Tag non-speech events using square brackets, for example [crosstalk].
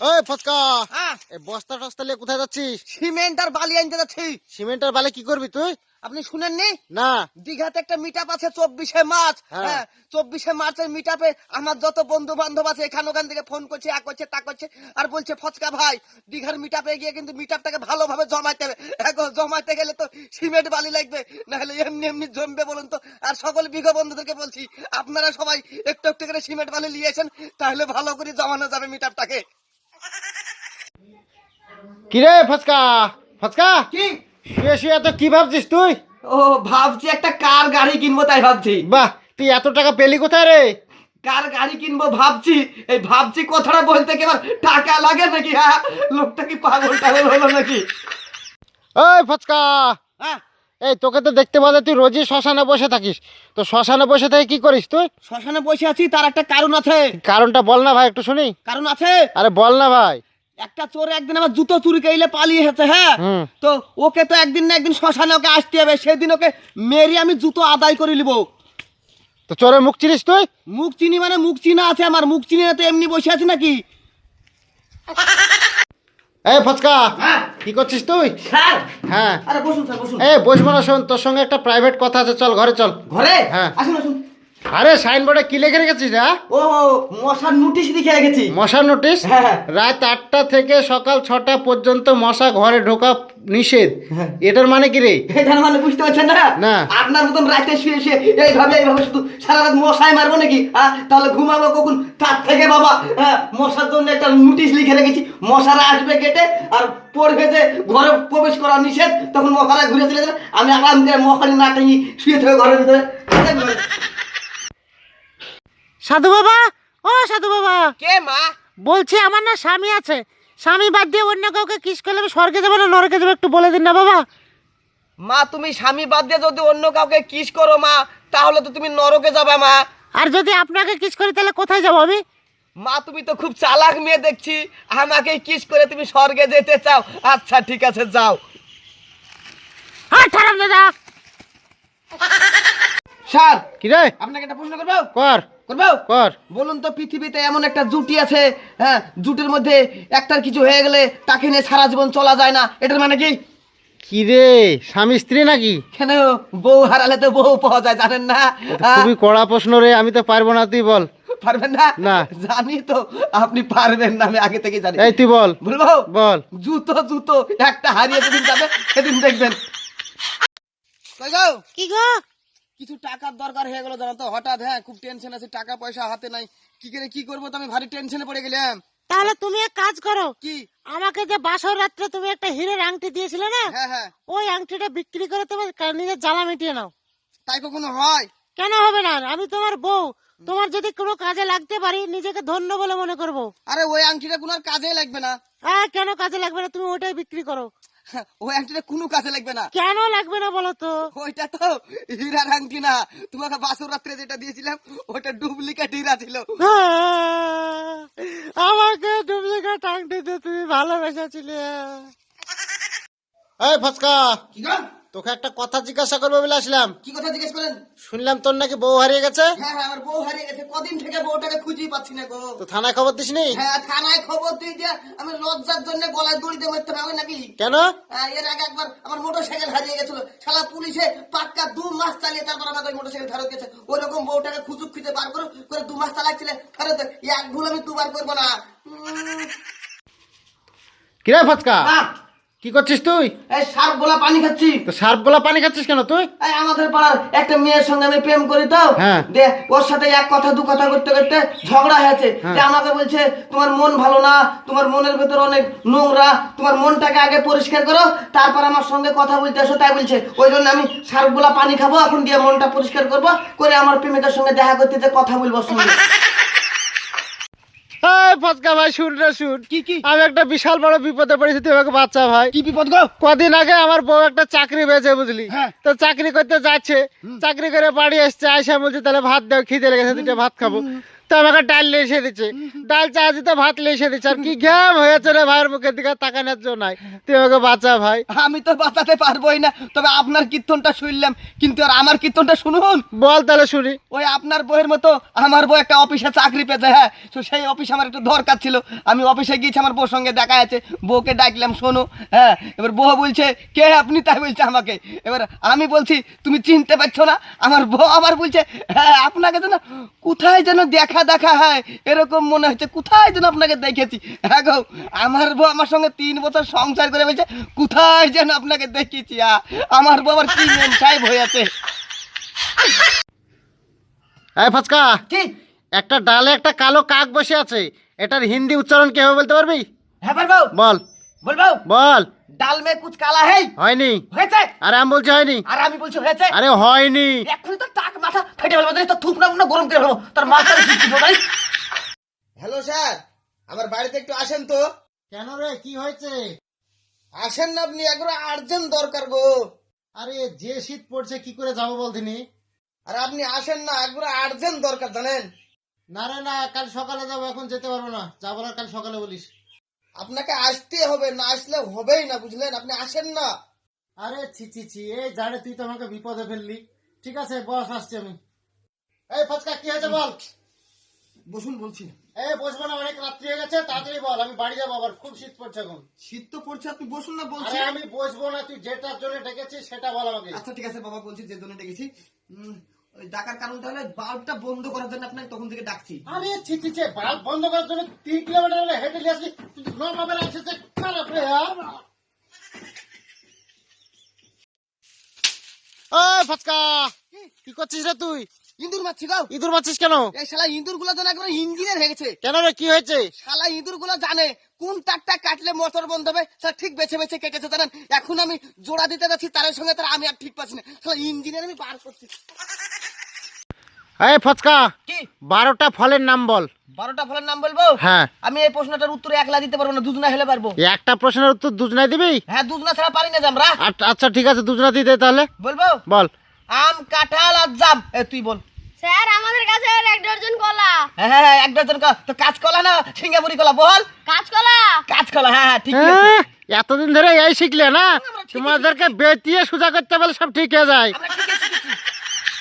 ওই ফচকা হ্যাঁ। এই বস্তা টস্তা নিয়ে কোথায় যাচ্ছিস? সিমেন্ট আর বালি আনতে যাচ্ছি। সিমেন্টের বালে কি করবি তুই? আপনি শুনেননি? না। দীঘাতে একটা মিট আছে চব্বিশে মার্চ। হ্যাঁ। হ্যাঁ চব্বিশে মার্চের মিট আমার যত বন্ধু বান্ধব আছে এখান ওখান থেকে ফোন করছে এক করছে তা করছে আর বলছে ফচকা ভাই দীঘার মিট গিয়ে কিন্তু মিট ভালোভাবে জমাইতে হবে। এখন জমাইতে গেলে তো সিমেন্ট বালি লাগবে নাহলে এমনি এমনি জমবে বলুন তো। আর সকল বিঘ বন্ধুদেরকে বলছি আপনারা সবাই একটু একটু করে সিমেন্ট বালি নিয়েছেন তাহলে ভালো করে জমানো যাবে মিটারটাকে কিরে ফচকা ফচকা কি? শুয়ে শুয়ে তো কি ভাবছিস তুই? ও ভাবছি একটা কার গাড়ি কিনবো তাই ভাবছি। বাহ তুই এত টাকা পেলি কোথায় রে? কার গাড়ি কিনবো ভাবছি। এই ভাবছি কথাটা বলতে কি এবার টাকা লাগে নাকি হ্যাঁ? লোকটা কি পাগল টাগল হলো নাকি? ওই ফচকা হ্যাঁ? এই তোকে তো দেখতে পাওয়া যায় তুই রোজই শ্মশানে বসে থাকিস। তো শ্মশানে বসে থেকে কি করিস তুই? শ্মশানে বসে আছি তার একটা কারণ আছে। কারণটা বল না ভাই একটু শুনি। কারণ আছে? আরে বল না ভাই। একটা চোর একদিন আমার জুতো চুরি করলে পালিয়ে এসেছে হ্যাঁ? তো ওকে তো একদিন না একদিন শ্মশানে ওকে আসতে হবে সেদিন ওকে মেরি আমি জুতো আদায় করে নিব। তো চোরের মুখ চিনিস তুই? মুখ চিনি মানে মুখ চিনা আছে আমার মুখ চিনি না তো এমনি বসে আছে নাকি? এই ফচকা। হ্যাঁ। কি করছিস তুই? স্যার! হ্যাঁ। আরে বসুন স্যার বসুন। এই বসবো না শোন তোর সঙ্গে একটা প্রাইভেট কথা আছে চল ঘরে চল। ঘরে? হ্যাঁ। আসুন আসুন। আরে সাইনবোর্ডে কি লিখে রেখেছিস হ্যাঁ? ও মশার নোটিশ লিখে রেখেছি। মশার নোটিশ হ্যাঁ, হ্যাঁ। রাত আটটা থেকে সকাল ছটা পর্যন্ত মশা ঘরে ঢোকা নিষেধ। এটার মানে কি রে? এটার মানে বুঝতে পারছেন না? না। আপনার মতন রাতে শুয়ে শুয়ে এইভাবে এইভাবে শুধু সারা রাত মশাই মারবো নাকি? তাহলে ঘুমাবো কখন? তার থেকে বাবা হ্যাঁ মশার জন্য একটা নোটিশ লিখে রেখেছি। মশারা আসবে গেটে আর পড়বে যে ঘরে প্রবেশ করা নিষেধ তখন মশারা ঘুরে চলে যাবে। আমি আরাম করে মশারি না টাঙি শুয়ে থাকবে ঘরের ভিতরে। সাধু বাবা? ও সাধু বাবা। কে মা? বলছি আমার না স্বামী আছে। স্বামী বাদ দিয়ে অন্য কাউকে কিস করলে আমি স্বর্গে যাব না নরকে যাব একটু বলে দিন না বাবা। মা তুমি স্বামী বাদ দিয়ে যদি অন্য কাউকে কিস করো মা তাহলে তো তুমি নরকে যাবে মা। আর যদি আপনাকে কিস করি তাহলে কোথায় যাব আমি? মা তুমি তো খুব চালাক মেয়ে দেখছি। আমাকে কিস করে তুমি স্বর্গে যেতে চাও। আচ্ছা ঠিক আছে যাও। হ্যাঁ ঠারাম দাদা। স্যার কি রে? আপনাকে একটা প্রশ্ন করব? কর। করব? কর। বলুন তো পৃথিবীতে এমন একটা জুটি আছে হ্যাঁ জুটির মধ্যে একটার কিছু হয়ে গেলে তাকে নিয়ে সারা জীবন চলা যায় না। এটার মানে কি? কি রে স্বামী স্ত্রী নাকি? কেন? বউ হারালে তো বউ পাওয়া যায় জানেন না? খুবই কড়া প্রশ্ন রে আমি তো পারব না তুই বল। পারবেন না? না। জানি তো আপনি পারবেন না আমি আগে থেকে জানি। এই তুই বল। বলব? বল। জুতো জুতো একটা হারিয়ে যেদিন যাবে সেদিন দেখবেন। কই যাও কি গো? কিছু টাকার দরকার হয়ে গেল জানো তো। হঠাৎ হ্যাঁ খুব টেনশন আছে টাকা পয়সা হাতে নাই। কি করে কি করব তো আমি? ভারী টেনশনে পড়ে গেলাম। তাহলে তুমি এক কাজ করো। কি? আমাকে যে বাসর রাত্রে তুমি একটা হীরের আংটি দিয়েছিলে না? হ্যাঁ হ্যাঁ। ওই আংটিটা বিক্রি করে তোমার কা- নিজের জ্বালা মিটিয়ে নাও। তাই কখনো হয়? কেন হবে না? আমি তোমার বউ। তোমার যদি কোনো কাজে লাগতে পারি নিজেকে ধন্য বলে মনে করব। আরে ওই আংটিটা কোনো কাজে লাগবে না। হ্যাঁ কেন কাজে লাগবে না? তুমি ওটাই বিক্রি করো। [laughs] ওই আংটিটা কোনো কাজে লাগবে না। কেন লাগবে না বলো তো? ওইটা তো হীরার আংটি না। তোমাকে বাসর রাত্রে যেটা দিয়েছিলাম ওটা ডুপ্লিকেট হীরা ছিল। আমাকে ডুপ্লিকেট আংটি দিয়ে তুমি ভালোবেসেছিলে। এই ফসকা। কি? তোকে একটা কথা জিজ্ঞাসা করব বলে আসলাম কি কথা জিজ্ঞেস করেন? শুনলাম তোর নাকি বউ হারিয়ে গেছে। হ্যাঁ হ্যাঁ আমার বউ হারিয়ে গেছে। কদিন থেকে বউটাকে খুঁজেই পাচ্ছি না গো। তো থানায় খবর দিসনি? হ্যাঁ থানায় খবর দিয়ে যে আমি লজ্জার জন্য গলায় দড়িতে মরতে হবে নাকি? কেন? হ্যাঁ, এর আগে একবার আমার মোটর সাইকেল হারিয়ে গেছিল। শালা পুলিশে পাক্কা দু মাস চালিয়ে তারপর আমাকে মোটর সাইকেল ফেরত গেছে ওই রকম বউটাকে খুঁজুক খুঁজে বার করো করে দু মাস চালাচ্ছিলে ফেরত এক ভুল আমি দুবার করব না। কিরে ফচকা? কি করছিস তুই? এই সার গোলা পানি খাচ্ছি। তো সার্ফ গোলা পানি খাচ্ছিস কেন তুই? এই আমাদের পাড়ার একটা মেয়ের সঙ্গে আমি প্রেম করি তো। হ্যাঁ। দে ওর সাথে এক কথা দু কথা করতে করতে ঝগড়া হয়েছে। হ্যাঁ। যে আমাকে বলছে তোমার মন ভালো না তোমার মনের ভেতর অনেক নোংরা তোমার মনটাকে আগে পরিষ্কার করো তারপর আমার সঙ্গে কথা বলতে এসো। তাই বলছে ওই জন্য আমি সারগুলা পানি খাব এখন দিয়ে মনটা পরিষ্কার করব করে আমার প্রেমিকার সঙ্গে দেখা করতে যে কথা বলব সঙ্গে ফচকা ভাই শুন রে শুন। কি কি? আমি একটা বিশাল বড় বিপদে পড়েছি তুই আমাকে বাচ্চা ভাই। কি বিপদ গো? কদিন আগে আমার বউ একটা চাকরি পেয়েছে বুঝলি? হ্যাঁ। তো চাকরি করতে যাচ্ছে চাকরি করে বাড়ি আসছে আইসা বলছে তাহলে ভাত দাও খিদে লেগেছে দুটো ভাত খাব। তো আমাকে ডাল লেসে দিচ্ছে। ডাল চা দিতে ভাত লেসে দিচ্ছে। আর কি ঘ্যাম হয়েছে রে ভাইয়ের মুখের দিকে তাকানোর জন্য তুই আমাকে বাঁচা ভাই। আমি তো বাঁচাতে পারবোই না। তবে আপনার কীর্তনটা শুনলাম। কিন্তু আর আমার কীর্তনটা শুনুন। বল তাহলে শুনি। ওই আপনার বইয়ের মতো আমার বউ একটা অফিসে চাকরি পেয়েছে হ্যাঁ। তো সেই অফিসে আমার একটু দরকার ছিল। আমি অফিসে গিয়েছি আমার বউর সঙ্গে দেখা আছে বউকে ডাকলাম শোনো হ্যাঁ। এবার বউ বলছে কে আপনি? তাই বলছে আমাকে। এবার আমি বলছি তুমি চিনতে পারছ না? আমার বউ আবার বলছে হ্যাঁ আপনাকে যেন কোথায় যেন দেখা দেখা দেখা হয় এরকম মনে হচ্ছে কোথায় যেন আপনাকে দেখেছি? হ্যাঁ গো আমার বউ আমার সঙ্গে তিন বছর সংসার করে বলছে কোথায় যেন আপনাকে দেখেছি? আ, আমার বউ আবার কি মেন সাহেব হয়েছে এই ফচকা কি? একটা ডালে একটা কালো কাক বসে আছে এটার হিন্দি উচ্চারণ কি হবে বলতে পারবি? হ্যাঁ পারব বল। বলব? বল। ডাল মে কুচ কালা হেই? হয়নি। হয়েছে? আরে আমি বলছি হয়নি। আর আমি বলছি হয়েছে? আরে হয়নি। এক্ষুনি তো টাক মাথা ফেটে ফেলব তো থুপ না না গরম করে ফেলব। তার মাথা হ্যালো স্যার আমার বাড়িতে একটু আসেন তো। কেন রে কি হয়েছে? আসেন না আপনি একবার আর্জেন্ট দরকার গো। আরে যে শীত পড়ছে কি করে যাব বলতিনি? আর আপনি আসেন না একবার আর্জেন্ট দরকার জানেন? না রে না কাল সকালে যাব এখন যেতে পারব না। যা বলার কাল সকালে বলিস। আপনাকে আসতে হবে না আসলে হবেই না বুঝলেন? আপনি আসেন না। আরে ছি ছি ছি এই জানে তুই তো আমাকে বিপদে ফেললি। ঠিক আছে বস আসছি আমি। এই ফচকা কি হয়েছে বল? বসুন বলছি। এই বসবো না অনেক রাত্রি হয়ে গেছে তাড়াতাড়ি বল আমি বাড়ি যাব আবার খুব শীত পড়ছে এখন। শীত তো পড়ছে আপনি বসুন না আরে আমি বসবো না তুই যেটার জন্য ডেকেছিস সেটা বল আমাকে। আচ্ছা ঠিক আছে বাবা বলছি যে জন্য ডেকেছি। ওই ডাকার কারণটা হলো বাল্বটা বন্ধ করার জন্য আপনাকে তখন থেকে ডাকছি। আরে ছি ছি ছি বাল্ব বন্ধ করার জন্য তিন কিলোমিটার হলে হেঁটে নিয়ে আসলি। তুই ন মোবাইল আসছে খারাপ রে ওই ফচকা কি? করছিস রে তুই? ইঁদুর মারছি গাও ইঁদুর মারছিস কেন? এই শালা ইঁদুরগুলো যেন একবার ইঞ্জিনিয়ার হয়ে গেছে কেন রে কি হয়েছে? শালা ইঁদুরগুলো জানে কোন তারটা কাটলে মোটর বন্ধ হবে স্যার ঠিক বেছে বেছে কেটেছে জানেন? এখন আমি জোড়া দিতে যাচ্ছি তার সঙ্গে তার আমি আর ঠিক পাচ্ছি না। শালা ইঞ্জিনিয়ার আমি বার করছি। এই ফচকা কি? বারোটা ফলের নাম বল। বারোটা ফলের নাম বলব? হ্যাঁ। আমি এই প্রশ্নটার উত্তর একলা দিতে পারব না দুজনা হেলে পারব। একটা প্রশ্নের উত্তর দুজনাই দিবি? হ্যাঁ দুজনা ছাড়া পারি না জামরা আচ্ছা- আচ্ছা ঠিক আছে দুজনা দিয়ে দে তাহলে। বলব? বল। আম কাঁঠাল আর জাম। এ তুই বল। স্যার আমাদের কাছে এক ডজন কলা। হ্যাঁ হ্যাঁ হ্যাঁ, এক ডজন ক- তো কাঁচকলা না সিঙ্গাপুরি কলা? বল। কাঁচকলা? কাঁচকলা হ্যাঁ হ্যাঁ ঠিক আছে। হ্যাঁ, এতদিন ধরে এই শিখলে না? তোমাদেরকে বেতিয়ে সোজা করতে বলে সব ঠিক হয়ে যায়। ঠিক আছে